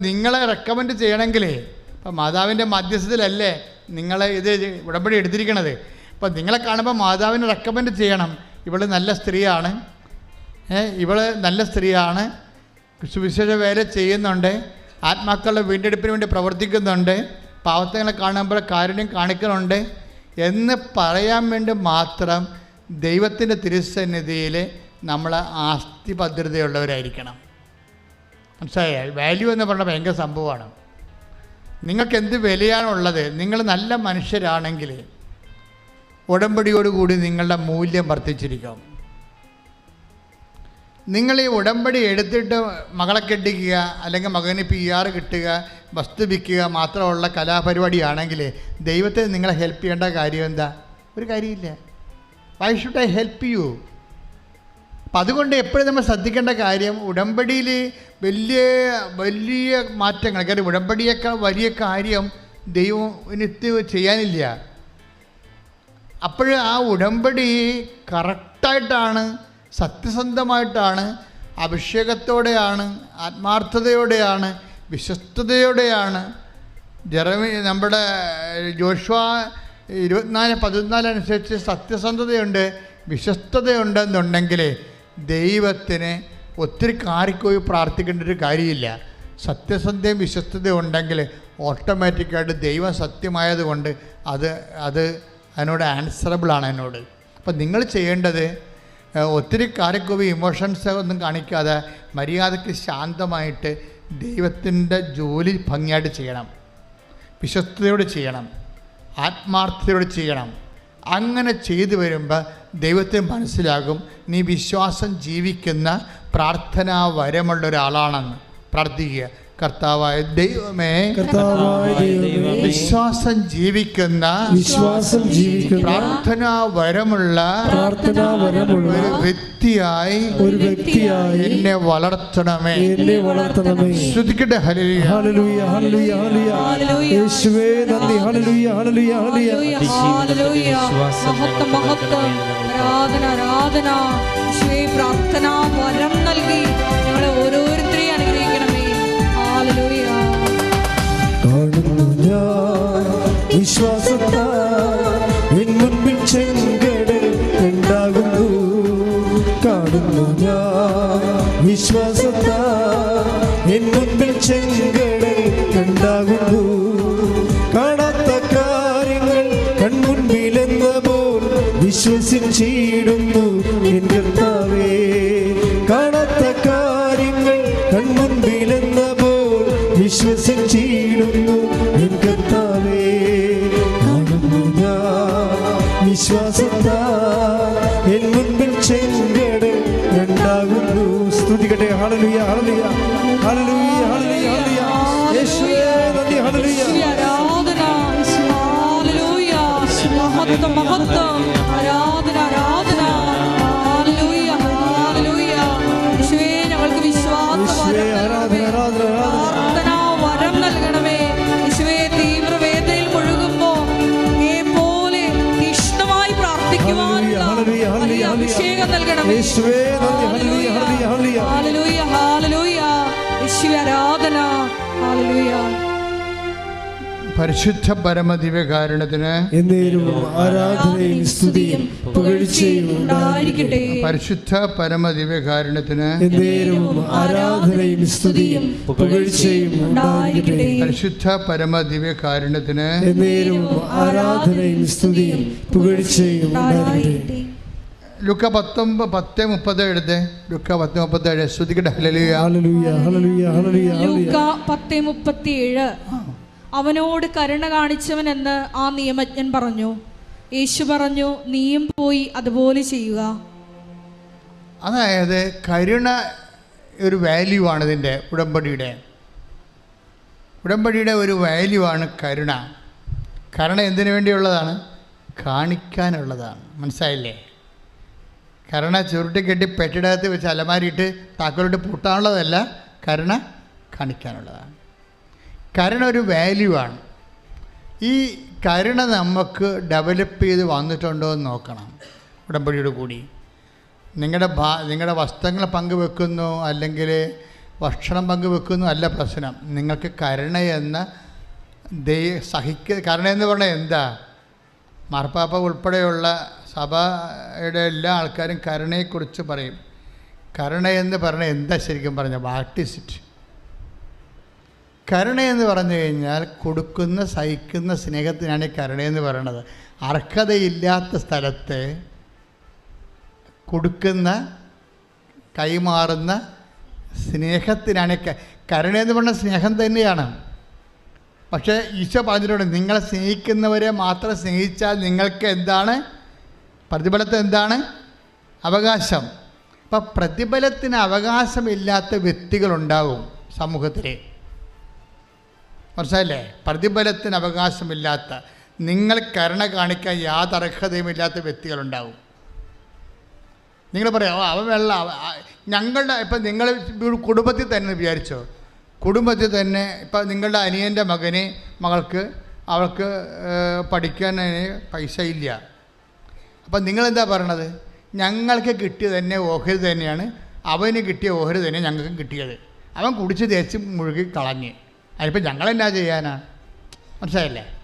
നിങ്ങളെ റെക്കമെൻഡ് ചെയ്യണമെങ്കിലേ ഇപ്പം മാതാവിന്റെ മധ്യസ്ഥതയിലല്ലേ നിങ്ങളെ ഇത് ഉടമ്പടി എടുത്തിരിക്കണത്? അപ്പം നിങ്ങളെ കാണുമ്പോൾ മാതാവിനെ റെക്കമെൻഡ് ചെയ്യണം. ഇവൾ നല്ല സ്ത്രീയാണ്. ഏ, ഇവൾ നല്ല സ്ത്രീയാണ്. സുവിശേഷ വേല ചെയ്യുന്നുണ്ട്. ആത്മാക്കളുടെ വീണ്ടെടുപ്പിന് വേണ്ടി പ്രവർത്തിക്കുന്നുണ്ട്. പാവത്തങ്ങളെ കാണുമ്പോൾ കാരുണ്യം കാണിക്കുന്നുണ്ട് എന്ന് പറയാൻ വേണ്ടി മാത്രം ദൈവത്തിന്റെ തിരുസന്നിധിയിൽ നമ്മൾ ആസ്തി ഭദ്രതയുള്ളവരായിരിക്കണം മനസ്സിലായ? വാല്യൂ എന്ന് പറഞ്ഞാൽ ഭയങ്കര സംഭവമാണ്. നിങ്ങൾക്ക് എന്ത് വിലയാണുള്ളത്? നിങ്ങൾ നല്ല മനുഷ്യരാണെങ്കിൽ ഉടമ്പടിയോടുകൂടി നിങ്ങളുടെ മൂല്യം വർദ്ധിച്ചിരിക്കും. നിങ്ങൾ ഈ ഉടമ്പടി എടുത്തിട്ട് മകളെ കെട്ടിക്കുക അല്ലെങ്കിൽ മകന് പി ആർ കിട്ടുക വസ്തു വിൽക്കുക മാത്രമുള്ള കലാപരിപാടിയാണെങ്കിൽ ദൈവത്തെ നിങ്ങളെ ഹെൽപ്പ് ചെയ്യേണ്ട കാര്യം എന്താ? ഒരു കാര്യമില്ല. Why should I help you അപ്പം അതുകൊണ്ട് എപ്പോഴും നമ്മൾ ശ്രദ്ധിക്കേണ്ട കാര്യം ഉടമ്പടിയിൽ വലിയ വലിയ മാറ്റങ്ങൾ കാര്യം ഉടമ്പടിയേക്കാൾ വലിയ കാര്യം ദൈവത്തിന് ചെയ്യാനില്ല. അപ്പോൾ ആ ഉടമ്പടി കറക്റ്റായിട്ടാണ് സത്യസന്ധമായിട്ടാണ് അഭിഷേകത്തോടെയാണ് ആത്മാർത്ഥതയോടെയാണ് വിശ്വസ്തയോടെയാണ് ജെറമി നമ്മുടെ ജോഷ്വ ഇരുപത്തിനാല് പതിനാല് അനുസരിച്ച് സത്യസന്ധതയുണ്ട് വിശ്വസ്തതയുണ്ടെന്നുണ്ടെങ്കിൽ ദൈവത്തിന് ഒത്തിരി കാറിക്കോയി പ്രാർത്ഥിക്കേണ്ട ഒരു കാര്യമില്ല. സത്യസന്ധയും വിശ്വസ്തതയും ഉണ്ടെങ്കിൽ ഓട്ടോമാറ്റിക്കായിട്ട് ദൈവം സത്യമായതുകൊണ്ട് അത് അത് അതിനോട് ആൻസറബിളാണ് എന്നോട്. അപ്പം നിങ്ങൾ ചെയ്യേണ്ടത് ഒത്തിരി കാറിക്കോവി ഇമോഷൻസ് ഒന്നും കാണിക്കാതെ മര്യാദയ്ക്ക് ശാന്തമായിട്ട് ദൈവത്തിന്റെ ജോലി ഭംഗിയായിട്ട് ചെയ്യണം. വിശ്വസ്തയോടെ ചെയ്യണം. ആത്മാർത്ഥതയോടെ ചെയ്യണം. അങ്ങനെ ചെയ്തു വരുമ്പോൾ ദൈവത്തെ മനസ്സിലാകും നീ വിശ്വാസം ജീവിക്കുന്ന പ്രാർത്ഥനാ വരമുള്ള ഒരാളാണെന്ന് പ്രാർത്ഥിക്കുക. കർത്താവായ ദൈവമേ വിശ്വാസം ജീവിക്കുന്ന വിശ്വാസം ജീവിക്കുന്ന പ്രാർത്ഥനാ വരമുള്ള പ്രാർത്ഥനാ വരമുള്ള ഒരു വ്യക്തിയായി ഒരു വ്യക്തിയായി എന്നെ വളർത്തണമേ. എന്നെ വളർത്തണമേ. ശ്രദ്ധിക്കട്ടെ ഹല്ലേലൂയ. ഹല്ലേലൂയ ഹല്ലേലൂയ ഹല്ലേലൂയ. യേശുവേ നന്ദി. ഹല്ലേലൂയ ഹല്ലേലൂയ ഹല്ലേലൂയ. ഹല്ലേലൂയ, ഹല്ലേലൂയ. മഹത്വം മഹത്വം. ആരാധന ആരാധന. യേശുവേ പ്രാർത്ഥന വരം നൽകി ഞങ്ങളെ ഓരോരുത്തരെയും വിശ്വാസത്താൽ എൻ മുൻപിൽ കാണുന്നു ഞാൻ. മുൻപിൽ വിശ്വസിച്ചിടുന്നു കാണാത്ത കാര്യങ്ങൾ കൺമുൻപിലെന്ന പോൽ വിശ്വസിച്ചിടുന്നു. ഞാൻ യേശുവേ നന്ദി ഹല്ലേലൂയ ഹല്ലേലൂയ ഹല്ലേലൂയ. ഹാലലൂയ യേശുവേ ആരാധന. ഹാലലൂയ. പരിശുദ്ധ പരമദിവ്യകാരണത്തിന് എന്നേരും ആരാധനയും സ്തുതിയും പുകഴ്ചയും ഉണ്ടായിരിക്കട്ടെ. പരിശുദ്ധ പരമദിവ്യകാരണത്തിന് എന്നേരും ആരാധനയും സ്തുതിയും പുകഴ്ചയും ഉണ്ടായിരിക്കട്ടെ. പരിശുദ്ധ പരമദിവ്യകാരണത്തിന് എന്നേരും ആരാധനയും സ്തുതിയും പുകഴ്ചയും ഉണ്ടായിരിക്കട്ടെ. ലുക്ക പത്തൊമ്പത് പത്ത് മുപ്പത് എഴുത്. ലുക്ക പത്ത് ശ്രുതിക്കട്ടെ. ഹല്ലേലൂയ. ഹല്ലേലൂയ ഹല്ലേലൂയ ലൂക്ക അവനോട് കരുണ കാണിച്ചവൻ എന്ന് ആ നിയമജ്ഞൻ പറഞ്ഞു. യേശു പറഞ്ഞു നീയും പോയി അതുപോലെ ചെയ്യുക. അതായത് കരുണ ഒരു വാല്യൂ ആണ് ഇതിന്റെ ഉടമ്പടിയുടെ. ഉടമ്പടിയുടെ ഒരു വാല്യൂ ആണ് കരുണ. കരുണ എന്തിനു വേണ്ടിയുള്ളതാണ്? കാണിക്കാനുള്ളതാണ്. മനസ്സിലായില്ലേ? കരുണ ചുരുട്ടി കെട്ടി പെട്ടിടകത്ത് വെച്ച് അലമാരിയിട്ട് താക്കോലിട്ട് പൂട്ടാനുള്ളതല്ല കരുണ കാണിക്കാനുള്ളതാണ്. കരുണ ഒരു വാല്യൂ ആണ്. ഈ കരുണ നമുക്ക് ഡെവലപ്പ് ചെയ്ത് വന്നിട്ടുണ്ടോ എന്ന് നോക്കണം ഉടമ്പടിയോട് കൂടി. നിങ്ങളുടെ ഭാ നിങ്ങളുടെ വസ്ത്രങ്ങൾ പങ്കുവെക്കുന്നു അല്ലെങ്കിൽ ഭക്ഷണം പങ്കുവെക്കുന്നു അല്ല പ്രശ്നം. നിങ്ങൾക്ക് കരുണ എന്ന ദൈ സഹിക്ക കരുണ എന്ന് പറഞ്ഞാൽ എന്താ? മാർപ്പാപ്പ ഉൾപ്പെടെയുള്ള സഭയുടെ എല്ലാ ആൾക്കാരും കരുണയെക്കുറിച്ച് പറയും. കരുണ എന്ന് പറഞ്ഞാൽ എന്താ ശരിക്കും പറഞ്ഞ വാട്ടിസിറ്റ് കരുണയെന്ന് പറഞ്ഞു കഴിഞ്ഞാൽ കൊടുക്കുന്ന സഹിക്കുന്ന സ്നേഹത്തിനാണ് ഈ കരുണയെന്ന് പറയണത്. അർഹതയില്ലാത്ത സ്ഥലത്തെ കൊടുക്കുന്ന കൈമാറുന്ന സ്നേഹത്തിനാണ് കരുണയെന്ന് പറഞ്ഞ സ്നേഹം തന്നെയാണ്. പക്ഷേ ഈശോ പറഞ്ഞിട്ടുണ്ട് നിങ്ങളെ സ്നേഹിക്കുന്നവരെ മാത്രം സ്നേഹിച്ചാൽ നിങ്ങൾക്ക് എന്താണ്? പ്രതിഫലത്തിന് എന്താണ് അവകാശം. അപ്പം പ്രതിഫലത്തിന് അവകാശമില്ലാത്ത വ്യക്തികളുണ്ടാവും സമൂഹത്തിൽ മനസ്സിലല്ലേ പ്രതിഫലത്തിന് അവകാശമില്ലാത്ത നിങ്ങൾ കരുണ കാണിക്കാൻ യാതൊരു അർഹതയുമില്ലാത്ത വ്യക്തികളുണ്ടാവും. നിങ്ങൾ പറയാം അവ അവൻ വെള്ള ഞങ്ങളുടെ ഇപ്പം നിങ്ങൾ കുടുംബത്തിൽ തന്നെ വിചാരിച്ചോ? കുടുംബത്തിൽ തന്നെ ഇപ്പം നിങ്ങളുടെ അനിയന്റെ മകന് മകൾക്ക് അവൾക്ക് പഠിക്കാൻ പൈസ ഇല്ല അപ്പം നിങ്ങളെന്താ പറയണത്? ഞങ്ങൾക്ക് കിട്ടിയത് തന്നെ ഓഹരി തന്നെയാണ്. അവന് കിട്ടിയ ഓഹരി തന്നെ ഞങ്ങൾക്കും കിട്ടിയത്. അവൻ കുടിച്ച് തേച്ച് മുഴുകി കളഞ്ഞ്. അതിനിപ്പോൾ ഞങ്ങളെന്നാ ചെയ്യാനാണ് മനസ്സിലായില്ലേ?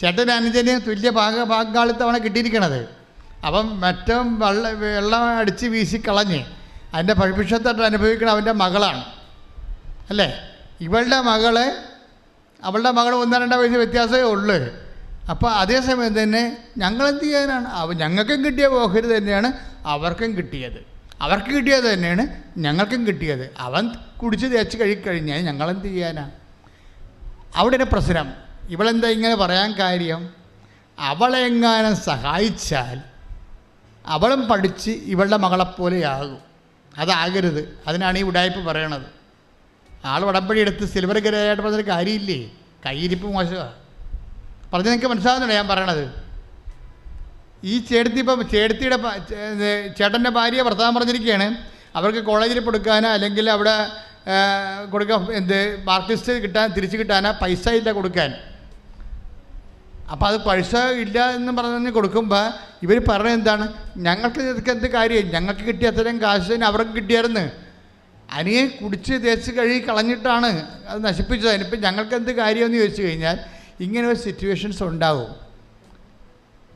ചേട്ടൻ അനുജന് തുല്യ ഭാഗ ഭാഗാളിത്തവണ കിട്ടിയിരിക്കണത്. അപ്പം മറ്റം വെള്ള വെള്ളം അടിച്ച് വീശി കളഞ്ഞ് അതിന്റെ ഭവിഷ്യത്തായിട്ട് അനുഭവിക്കണ അവന്റെ മകളാണ്. അല്ലേ? ഇവളുടെ മകളെ അവളുടെ മകൾ ഒന്നോ രണ്ടോ വയസ്സ് വ്യത്യാസമേ ഉള്ളൂ. അപ്പോൾ അതേസമയം തന്നെ ഞങ്ങൾ എന്ത് ചെയ്യാനാണ് ഞങ്ങൾക്കും കിട്ടിയ ഓഹരി തന്നെയാണ് അവർക്കും കിട്ടിയത്. അവർക്ക് കിട്ടിയത് തന്നെയാണ് ഞങ്ങൾക്കും കിട്ടിയത്. അവൻ കുടിച്ച് തേച്ച് കഴിക്കഴിഞ്ഞാൽ ഞങ്ങളെന്ത് ചെയ്യാനാണ് ഒരു പ്രശ്നം. ഇവളെന്താ ഇങ്ങനെ പറയാൻ കാര്യം? അവളെങ്ങാനും സഹായിച്ചാൽ അവളും പഠിച്ച് ഇവളുടെ മകളെപ്പോലെയാകും അതാകരുത്. അതിനാണ് ഈ ഉടായ്പ പറയണത്. ആൾ വടംപടി എടുത്ത് സിൽവർ ഗ്രേയായിട്ട് പറഞ്ഞൊരു കാര്യമില്ലേ? കയ്യിരിപ്പ് മോശമാണ് പറഞ്ഞ് നിങ്ങൾക്ക് മനസ്സിലാവുന്നുണ്ട് ഞാൻ പറയണത്? ഈ ചേടത്തി ഇപ്പം ചേടത്തിയുടെ പ- ചേ- ഇത് ചേട്ടന്റെ ഭാര്യ ഭർത്താവ് പറഞ്ഞിരിക്കുകയാണ് അവർക്ക് കോളേജിൽ കൊടുക്കാനോ അല്ലെങ്കിൽ അവിടെ കൊടുക്കാൻ എന്ത് മാർക്കിസ്റ്റ് കിട്ടാൻ തിരിച്ച് കിട്ടാനോ പൈസ ഇല്ല കൊടുക്കാൻ. അപ്പോൾ അത് പൈസ ഇല്ല എന്ന് പറഞ്ഞ് കൊടുക്കുമ്പോൾ ഇവർ പറഞ്ഞത് എന്താണ്? ഞങ്ങൾക്ക് ഇതൊക്കെ എന്ത് കാര്യം? ഞങ്ങൾക്ക് കിട്ടിയ അത്രയും കാശ് അവർക്ക് കിട്ടിയായിരുന്നു. അനിയെ കുടിച്ച് തേച്ച് കഴുകി കളഞ്ഞിട്ടാണ് അത് നശിപ്പിച്ചത്. അതിനിപ്പോൾ ഞങ്ങൾക്ക് എന്ത് കാര്യമെന്ന് ചോദിച്ചു കഴിഞ്ഞാൽ ഇങ്ങനെ ഒരു സിറ്റുവേഷൻസ് ഉണ്ടാവും.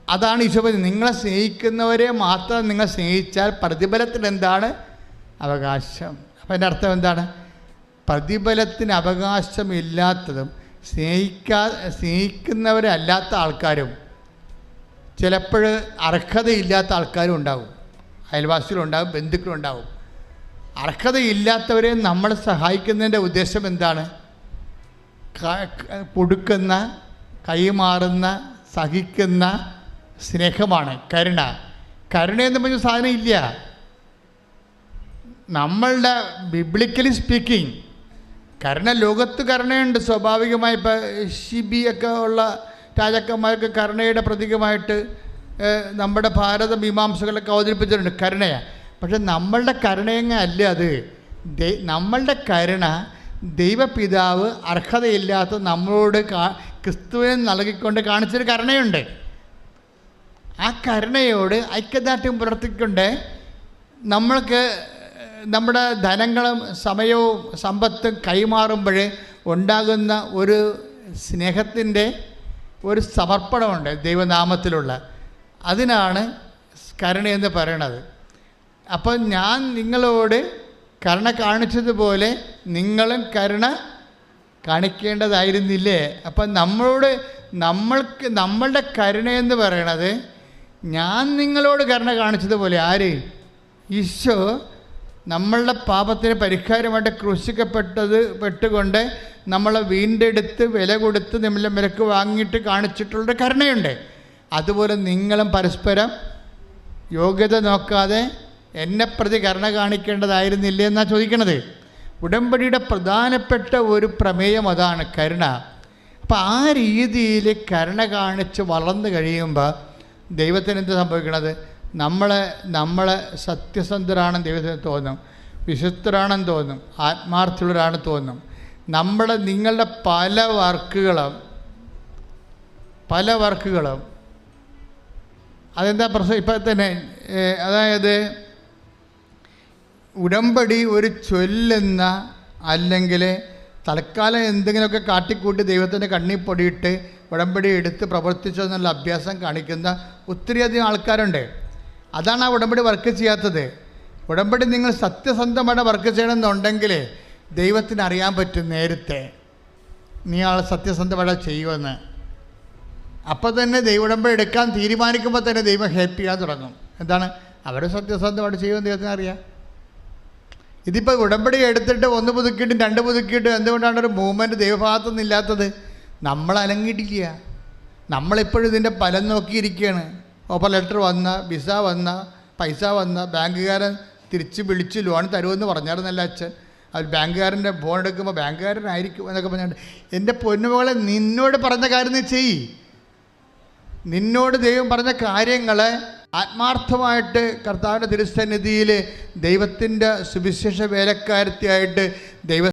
അതാണ് ഈശോ പറഞ്ഞത് നിങ്ങളെ സ്നേഹിക്കുന്നവരെ മാത്രം നിങ്ങൾ സ്നേഹിച്ചാൽ പ്രതിഫലത്തിന് എന്താണ്? അവകാശം. അപ്പം എന്റെ അർത്ഥം എന്താണ്? പ്രതിഫലത്തിന് അവകാശം അവകാശമില്ലാത്തതും സ്നേഹിക്കാ സ്നേഹിക്കുന്നവരല്ലാത്ത ആൾക്കാരും ചിലപ്പോൾ അർഹതയില്ലാത്ത ആൾക്കാരും ഉണ്ടാവും. അയൽവാസികളുണ്ടാവും ബന്ധുക്കളുണ്ടാവും. അർഹതയില്ലാത്തവരെ നമ്മൾ സഹായിക്കുന്നതിന്റെ ഉദ്ദേശം എന്താണ്? കൊടുക്കുന്ന കൈമാറുന്ന സഹിക്കുന്ന സ്നേഹമാണ് കരുണ. കരുണ എന്ന് പറഞ്ഞ സാധനം ഇല്ല. നമ്മളുടെ ബിബ്ലിക്കലി സ്പീക്കിംഗ് കരുണ ലോകത്ത് കരുണയുണ്ട്. സ്വാഭാവികമായി ഇപ്പോൾ ഷിബി ഒക്കെ ഉള്ള രാജാക്കന്മാർക്ക് കരുണയുടെ പ്രതീകമായിട്ട് നമ്മുടെ ഭാരത മീമാംസകളൊക്കെ അവതരിപ്പിച്ചിട്ടുണ്ട് കരുണയാണ് പക്ഷെ നമ്മളുടെ കരുണയങ്ങ അല്ല അത്. നമ്മളുടെ കരുണ ദൈവപിതാവ് അർഹതയില്ലാത്ത നമ്മളോട് കാ ക്രിസ്തുവിനെ നൽകിക്കൊണ്ട് കാണിച്ചൊരു കരുണയുണ്ട്. ആ കരുണയോട് ഐക്യദാർഢ്യം പുലർത്തിക്കൊണ്ട് നമ്മൾക്ക് നമ്മുടെ ധനങ്ങളും സമയവും സമ്പത്തും കൈമാറുമ്പോൾ ഉണ്ടാകുന്ന ഒരു സ്നേഹത്തിന്റെ ഒരു സമർപ്പണമുണ്ട് ദൈവനാമത്തിലുള്ള. അതിനാണ് കരുണയെന്ന് പറയണത്. അപ്പോൾ ഞാൻ നിങ്ങളോട് കരുണ കാണിച്ചതുപോലെ നിങ്ങളും കരുണ കാണിക്കേണ്ടതായിരുന്നില്ലേ? അപ്പം നമ്മളോട് നമ്മൾക്ക് നമ്മളുടെ കരുണയെന്ന് പറയണത് ഞാൻ നിങ്ങളോട് കരുണ കാണിച്ചതുപോലെ ആര്? ഈശോ നമ്മളുടെ പാപത്തിന് പരിഹാരമായിട്ട് ക്രൂശിക്കപ്പെട്ടത് പെട്ടുകൊണ്ട് നമ്മളെ വീണ്ടെടുത്ത് വില കൊടുത്ത് നമ്മളെ വിലക്ക് വാങ്ങിയിട്ട് കാണിച്ചിട്ടുള്ള കരുണയുണ്ട്. അതുപോലെ നിങ്ങളും പരസ്പരം യോഗ്യത നോക്കാതെ എന്നെ പ്രതി കരുണ കാണിക്കേണ്ടതായിരുന്നില്ലേ എന്നാണ് ചോദിക്കണത്. ഉടമ്പടിയുടെ പ്രധാനപ്പെട്ട ഒരു പ്രമേയം അതാണ് കരുണ. അപ്പം ആ രീതിയിൽ കരുണ കാണിച്ച് വളർന്നു കഴിയുമ്പോൾ ദൈവത്തിന് എന്ത് സംഭവിക്കണത്? നമ്മളെ നമ്മളെ സത്യസന്ധരാണെന്ന് ദൈവത്തിന് തോന്നും. വിശുദ്ധരാണെന്ന് തോന്നും. ആത്മാർത്ഥുള്ളവരാണെന്ന് തോന്നും. നമ്മുടെ നിങ്ങളുടെ പല വർക്കുകളും പല വർക്കുകളും അതെന്താ പ്രശ്നം? ഇപ്പം തന്നെ അതായത് ഉടമ്പടി ഒരു ചൊല്ലെന്ന അല്ലെങ്കിൽ തൽക്കാലം എന്തെങ്കിലുമൊക്കെ കാട്ടിക്കൂട്ടി ദൈവത്തിന്റെ കണ്ണിൽ പൊടിയിട്ട് ഉടമ്പടി എടുത്ത് പ്രവർത്തിച്ചു എന്നുള്ള അഭ്യാസം കാണിക്കുന്ന ഒത്തിരിയധികം ആൾക്കാരുണ്ട്. അതാണ് ആ ഉടമ്പടി വർക്ക് ചെയ്യാത്തത്. ഉടമ്പടി നിങ്ങൾ സത്യസന്ധമായിട്ട് വർക്ക് ചെയ്യണമെന്നുണ്ടെങ്കിൽ ദൈവത്തിന് അറിയാൻ പറ്റും നേരത്തെ. നീ ആൾ സത്യസന്ധമായിട്ട് ചെയ്യുമെന്ന്. അപ്പോൾ തന്നെ ദൈവ ഉടമ്പടി എടുക്കാൻ തീരുമാനിക്കുമ്പോൾ തന്നെ ദൈവം ഹെൽപ്പ് ചെയ്യാൻ തുടങ്ങും. എന്താണ്? അവർ സത്യസന്ധമായിട്ട് ചെയ്യുമെന്ന് ദൈവത്തിന് അറിയാം. ഇതിപ്പോൾ ഉടമ്പടി എടുത്തിട്ട് ഒന്ന് പുതുക്കിയിട്ടും രണ്ട് പുതുക്കിയിട്ടും എന്തുകൊണ്ടാണ് ഒരു മൂവ്മെന്റ് ദൈവഭാഗത്തു നിന്നില്ലാത്തത് നമ്മൾ അലങ്ങിയിട്ടില്ല നമ്മളിപ്പോഴും ഇതിന്റെ ഫലം നോക്കിയിരിക്കുകയാണ്. ഓപ്പർ ലെറ്റർ വന്ന വിസ വന്ന പൈസ വന്ന ബാങ്കുകാരൻ തിരിച്ച് വിളിച്ച് ലോൺ തരുമെന്ന് പറഞ്ഞായിരുന്നല്ല അച്ഛൻ. അവർ ബാങ്കുകാരന്റെ ഫോൺ എടുക്കുമ്പോൾ ബാങ്കുകാരനായിരിക്കും എന്നൊക്കെ പറഞ്ഞിട്ട് എന്റെ പൊന്നുമകളെ നിന്നോട് പറഞ്ഞ കാര്യം നീ ചെയ്യ്. നിന്നോട് ദൈവം പറഞ്ഞ കാര്യങ്ങൾ ആത്മാർത്ഥമായിട്ട് കർത്താവിന്റെ തിരുസന്നിധിയിൽ ദൈവത്തിന്റെ സുവിശേഷ വേലക്കാരത്തിയായിട്ട് ദൈവ